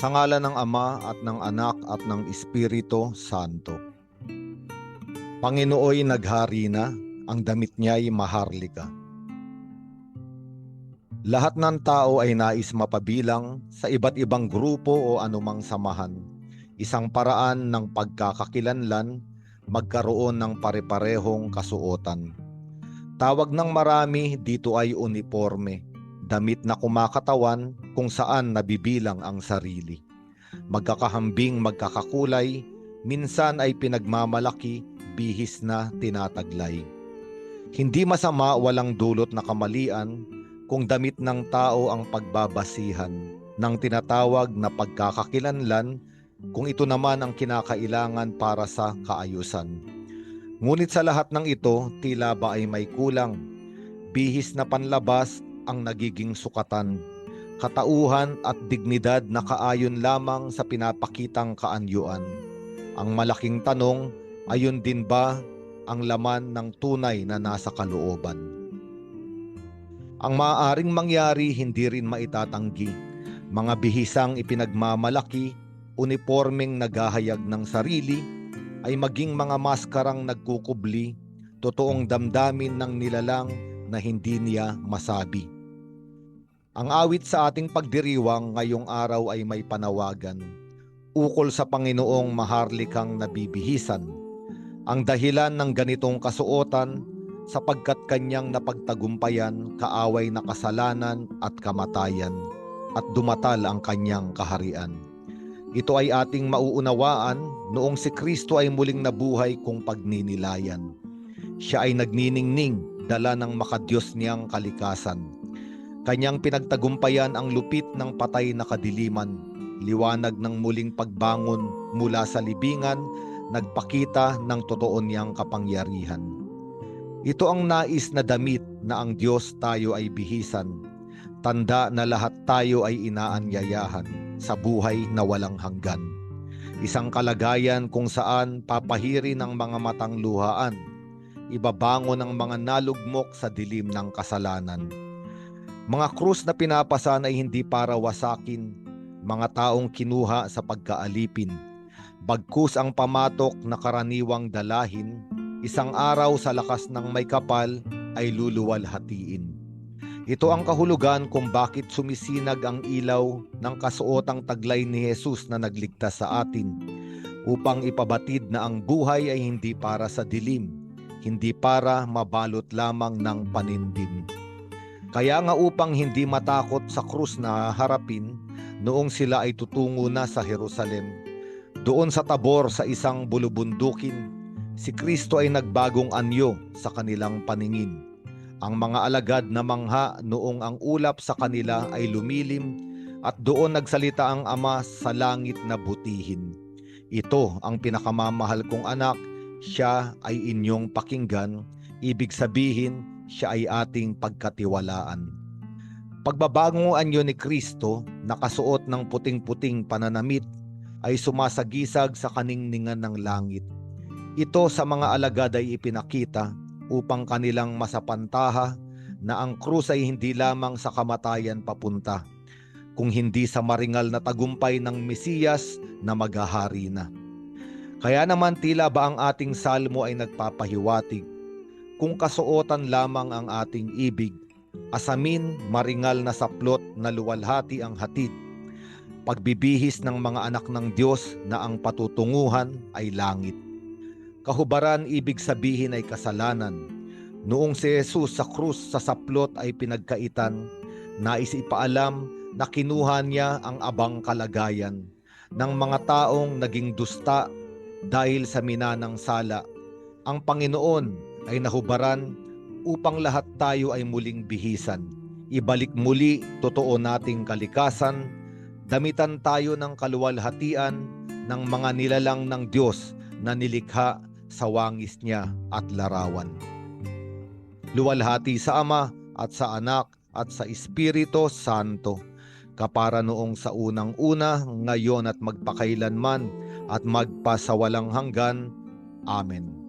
Sa ngala ng Ama at ng Anak at ng Espiritu Santo. Panginooy naghari na, ang damit niya'y maharlika. Lahat ng tao ay nais mapabilang sa iba't ibang grupo o anumang samahan. Isang paraan ng pagkakakilanlan, magkaroon ng pare-parehong kasuotan. Tawag ng marami dito ay uniforme, damit na kumakatawan kung saan nabibilang ang sarili. Magkakahambing magkakakulay, minsan ay pinagmamalaki, bihis na tinataglay. Hindi masama walang dulot na kamalian kung damit ng tao ang pagbabasihan ng tinatawag na pagkakakilanlan kung ito naman ang kinakailangan para sa kaayusan. Ngunit sa lahat ng ito, tila ba ay may kulang. Bihis na panlabas ang nagiging sukatan. Katauhan at dignidad na kaayon lamang sa pinapakitang kaanyuan. Ang malaking tanong, ayon din ba ang laman ng tunay na nasa kalooban? Ang maaaring mangyari hindi rin maitatanggi. Mga bihisang ipinagmamalaki, uniformeng naghahayag ng sarili, ay maging mga maskarang nagkukubli, totoong damdamin ng nilalang na hindi niya masabi. Ang awit sa ating pagdiriwang ngayong araw ay may panawagan, ukol sa Panginoong maharlikang nabibihisan. Ang dahilan ng ganitong kasuotan sapagkat kanyang napagtagumpayan kaaway na kasalanan at kamatayan at dumatal ang kanyang kaharian. Ito ay ating mauunawaan noong si Kristo ay muling nabuhay kung pagninilayan. Siya ay nagniningning dala ng makadiyos niyang kalikasan. Kanyang pinagtagumpayan ang lupit ng patay na kadiliman, liwanag ng muling pagbangon mula sa libingan, nagpakita ng totoo niyang kapangyarihan. Ito ang nais na damit na ang Diyos tayo ay bihisan. Tanda na lahat tayo ay inaanyayahan sa buhay na walang hanggan. Isang kalagayan kung saan papahiri ng mga matang luhaan. Ibabangon ang mga nalugmok sa dilim ng kasalanan. Mga krus na pinapasan ay hindi para wasakin, mga taong kinuha sa pagkaalipin. Bagkus ang pamatok na karaniwang dalahin, isang araw sa lakas ng may kapal ay luluwalhatiin. Ito ang kahulugan kung bakit sumisinag ang ilaw ng kasuotang taglay ni Jesus na nagligtas sa atin upang ipabatid na ang buhay ay hindi para sa dilim, hindi para mabalot lamang ng panindim. Kaya nga upang hindi matakot sa krus na harapin noong sila ay tutungo na sa Jerusalem, doon sa tabor sa isang bulubundukin, si Kristo ay nagbagong anyo sa kanilang paningin. Ang mga alagad na mangha noong ang ulap sa kanila ay lumilim at doon nagsalita ang Ama sa langit na butihin. Ito ang pinakamamahal kong anak, siya ay inyong pakinggan, ibig sabihin siya ay ating pagkatiwalaan. Pagbabango anyo ni Kristo, nakasuot ng puting-puting pananamit, ay sumasagisag sa kaningningan ng langit. Ito sa mga alagad ay ipinakita upang kanilang masapantaha na ang krus ay hindi lamang sa kamatayan papunta, kung hindi sa maringal na tagumpay ng Mesiyas na maghahari na. Kaya naman tila ba ang ating salmo ay nagpapahiwatig, kung kasuotan lamang ang ating ibig, asamin maringal na saplot na luwalhati ang hatid, pagbibihis ng mga anak ng Diyos na ang patutunguhan ay langit. Kahubaran ibig sabihin ay kasalanan. Noong si Jesus sa krus sa saplot ay pinagkaitan, nais ipaalam na kinuha niya ang abang kalagayan ng mga taong naging dusta dahil sa minanang sala. Ang Panginoon ay nahubaran upang lahat tayo ay muling bihisan. Ibalik muli totoo nating kalikasan, damitan tayo ng kaluwalhatian ng mga nilalang ng Diyos na nilikha sa wangis niya at larawan. Luwalhati sa Ama at sa Anak at sa Espiritu Santo, kapara noong sa unang-una, ngayon at magpakailanman at magpasawalang hanggan. Amen.